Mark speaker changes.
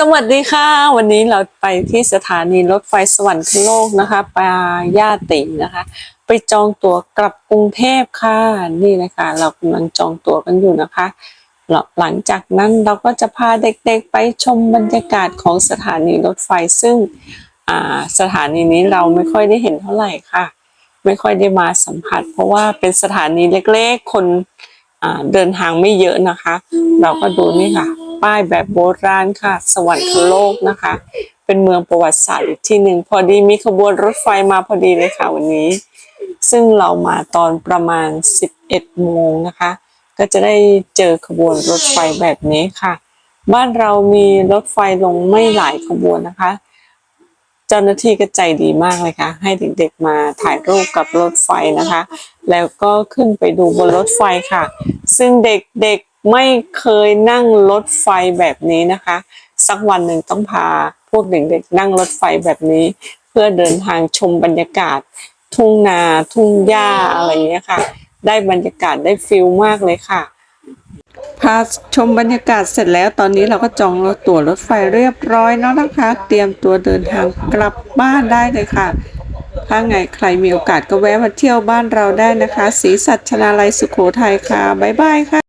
Speaker 1: สวัสดีค่ะ วันนี้เราไปที่สถานีรถไฟสวรรคโลกนะคะปาย่าตินะคะ ไปจองตั๋วกลับกรุงเทพค่ะนี่นะคะ เรากำลังจองตั๋วกันอยู่นะคะ หลังจากนั้นเราก็จะพาเด็กๆไปชมบรรยากาศของสถานีรถไฟซึ่งสถานีนี้เราไม่ค่อยได้เห็นเท่าไหร่ค่ะ ไม่ค่อยได้มาสัมผัส เพราะว่าเป็นสถานีเล็กๆ คนเดินทางไม่เยอะนะคะ เราก็ดูนี่ค่ะ ป้ายแบบโบราณค่ะ สวรรคโลกนะคะ เป็นเมืองประวัติศาสตร์อีกที่หนึ่งพอดีมีขบวนรถไฟมาพอดีเลยค่ะวันนี้ ซึ่งเรามาตอนประมาณ 11โมงนะคะ ก็จะได้เจอขบวนรถไฟแบบนี้ค่ะ บ้านเรามีรถไฟลงไม่หลายขบวนนะคะ เจ้าหน้าที่ก็ใจดีมากเลยค่ะ ให้เด็กๆมาถ่ายรูปกับรถไฟนะคะ แล้วก็ขึ้นไปดูบนรถไฟค่ะ ซึ่งเด็กๆ ไม่เคยนั่งรถไฟแบบนี้นะคะ สักวันหนึ่งต้องพาพวกเด็กๆนั่งรถไฟแบบนี้ เพื่อเดินทางชมบรรยากาศ ทุ่งนาทุ่งหญ้าอะไรอย่างเงี้ยค่ะ ได้บรรยากาศได้ฟิลมากเลยค่ะพาชมบรรยากาศเสร็จแล้วตอนนี้เราก็จองรถตั๋วรถไฟเรียบร้อยแล้วนะคะ เตรียมตัวเดินทางกลับบ้านได้เลยค่ะ ถ้าไงใครมีโอกาสก็แวะมาเที่ยวบ้านเราได้นะคะศรีสัชนาลัยสุโขทัยค่ะ บ๊ายบายค่ะ